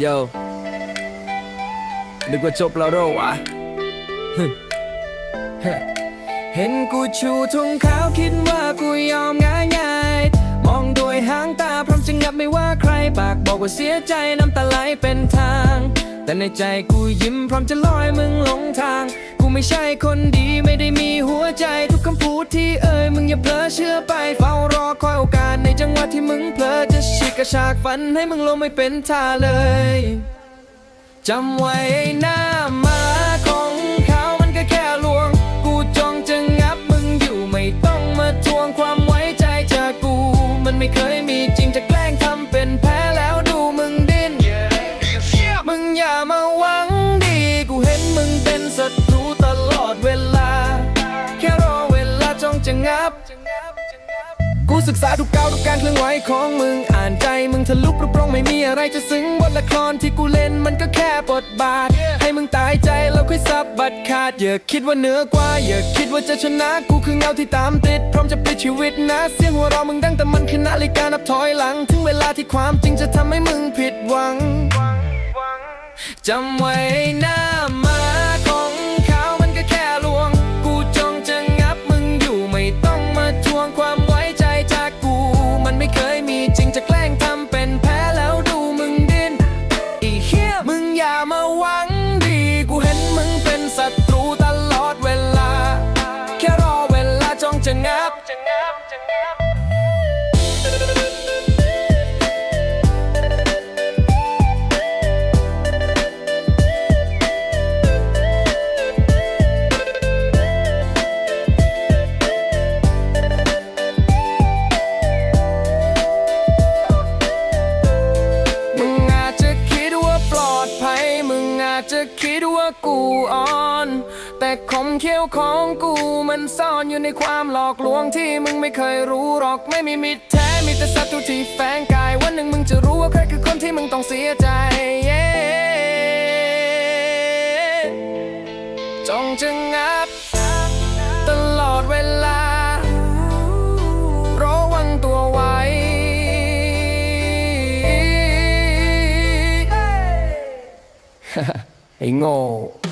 โยนึกว่าจบแล้วเหรอวะ เห็นกูชูทงขาวคิดว่ากูยอมง่ายง่ายมองโดยหางตาพร้อมจะงับไม่ว่าใครปากบอกว่าเสียใจน้ำตาไหลเป็นทาง แต่ในใจกูยิ้มพร้อมจะลอยมึงหลงทาง กูไม่ใช่คนดีไม่ได้มีหัวใจทุกคำพูดที่เอ่ยมึงอย่าเผลอเชื่อไปเฝ้ารอคอยโอ จังหวะที่มึงเผลอจะฉีกกระชากฝันให้มึงลงไม่เป็นท่าเลยจำไว้หน้ามาของเขามันก็แค่ลวง กูจองจะงับมึงอยู่ไม่ต้องมาทวงความไว้ใจจากกู มันไม่เคยมีจริงจะแกล้งทำเป็นแพ้แล้วดูมึงดิ้น มึงอย่ามาหวังดี กูเห็นมึงเป็นศัตรูตลอดเวลา แค่รอเวลาจองจะงับ กูศึกษาทุกก้าวทุกการเคลื่อนไหวของมึง อ่านใจมึงทะลุปรุปรงไม่มีอะไรจะซึ้งบทละครที่กูเล่นมันก็แค่บทบาท ให้มึงตายใจแล้วค่อยซับบัตรขาด อย่าคิดว่าเหนือกว่า อย่าคิดว่าจะชนะกูคือเงาที่ตามติด พร้อมจะปลิดชีวิตนะ เสียงหัวเราะมึงดังแต่มันคือนาฬิกานับถอยหลัง ถึงเวลาที่ความจริงจะทำให้มึงผิดหวังจำไว้หน้า Yeah. จจะคิดว่ากูอ่อน แต่คมเขี้ยวของกูมันซ่อนอยู่ในความหลอกลวงที่มึงไม่เคยรู้หรอกไม่มีมิตรแท้มีแต่ศัตรูที่แฝงกาย วันหนึ่งมึงจะรู้ว่าใครคือคนที่มึงต้องเสียใจจงจะงับตลอดเวลา ระวังตัวไว้ไอ้ 哎哦。